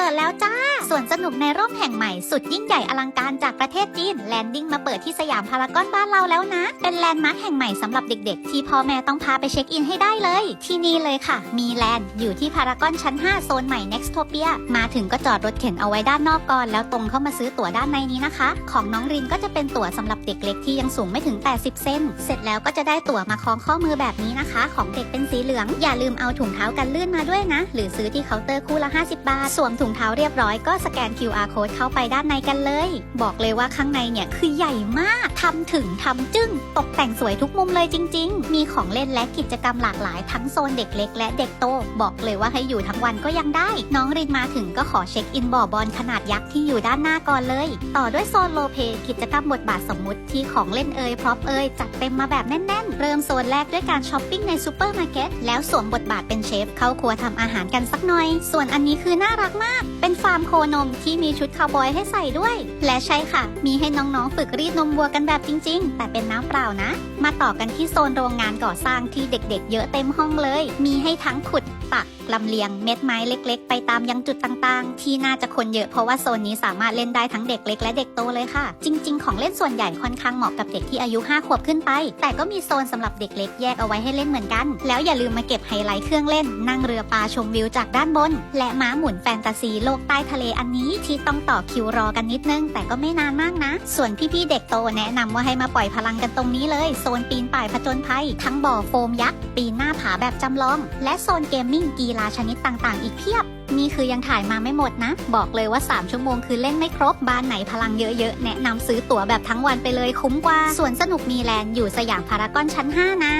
ปิดแล้วจ้า ส่วนสนุกในร่มแห่งใหม่สุดยิ่งใหญ่อลังการจากประเทศจีนแลนดิ้งมาเปิดที่สยามพารากอนบ้านเราแล้วนะ เป็นแลนด์มาร์คแห่งใหม่สำหรับเด็กๆ ที่พ่อแม่ต้องพาไปเช็คอินให้ได้เลย ที่นี่เลยค่ะ มีแลนด์อยู่ที่พารากอนชั้น 5 โซนใหม่ Nextopia มาถึงก็จอดรถเข็นเอาไว้ด้านนอกก่อน แล้วตรงเข้ามาซื้อตั๋วด้านในนี้นะคะ ของน้องรินก็จะเป็นตั๋วสำหรับเด็กเล็กที่ยังสูงไม่ถึง 80 เซนเสร็จแล้วก็จะได้ตั๋วมาคล้องข้อมือแบบนี้นะคะ ของเด็กเป็นสีเหลือง อย่าลืมเอาถุงเท้ากันลื่นมาด้วยนะ หรือซื้อที่เคาน์เตอร์คู่ละ 50 บาท สวมถุงเท้าเรียบร้อยก็สแกน QR code เข้าไปด้านในกันเลย บอกเลยว่าข้างในเนี่ยคือใหญ่มาก ทำถึงทำจึ้ง ตกแต่งสวยทุกมุมเลยจริง ๆ มีของเล่นและกิจกรรมหลากหลายทั้งโซนเด็กเล็กและเด็กโต บอกเลยว่าให้อยู่ทั้งวันก็ยังได้ น้องรินมาถึงก็ขอเช็คอินบ่อบอลขนาดยักษ์ที่อยู่ด้านหน้าก่อนเลย ต่อด้วยโซนโลเพกิจกรรมบทบาทสมมุติที่ของเล่นเอ่ยพร็อพเอ่ยจัดเต็มมาแบบแน่นๆ เริ่มโซนแรกด้วยการช้อปปิ้งในซูเปอร์มาร์เก็ตแล้วสวมบทบาทเป็นเชฟเข้าครัวทำอาหารกันสักหน่อย ส่วนอันนี้คือน่ารักมาก เป็นฟาร์มโคนมที่มีชุดคาวบอยให้ใส่ด้วย และใช่ค่ะ มีให้น้องๆฝึกรีดนมวัวกันแบบจริง ๆ แต่เป็นน้ำเปล่านะ มาต่อกันที่โซนโรงงานก่อสร้างที่เด็กๆ เยอะเต็มห้องเลย มีให้ทั้งขุดปักลำเลียงเม็ดไม้เล็ก ๆ ไปตามยังจุดต่างๆ ที่น่าจะคนเยอะเพราะว่าโซนนี้สามารถเล่นได้ทั้งเด็กเล็กและเด็กโตเลยค่ะ จริง ๆ ของเล่นส่วนใหญ่ค่อนข้างเหมาะกับเด็กที่อายุ 5 ขวบขึ้นไป แต่ก็มีโซนสำหรับเด็กเล็กแยกเอาไว้ให้เล่นเหมือนกัน แล้วอย่าลืมมาเก็บไฮไลท์เครื่องเล่น นั่งเรือปลาชมวิวจากด้านบน และม้าหมุนแฟนตาซีโลกใต้ทะเลอันนี้ที่ต้องต่อคิวรอกันนิดนึง แต่ก็ไม่นานมากนะ ส่วนพี่ๆเด็กโตแนะนำว่าให้มาปล่อยพลังกันตรงนี้เลยโซนปีนป่ายผจญภัย ทั้งบ่อโฟมยักษ์ ปีนหน้าผาแบบจำลอง และโซนเกมมิ่งกีฬาชนิดต่างๆ อีกเพียบ นี่คือยังถ่ายมาไม่หมดนะ บอกเลยว่า 3 ชั่วโมงคือเล่นไม่ครบ บ้านไหนพลังเยอะๆ แนะนำซื้อตั๋วแบบทั้งวันไปเลยคุ้มกว่าส่วนสนุกมีแลนด์อยู่สยามพารากอนชั้น 5 นะ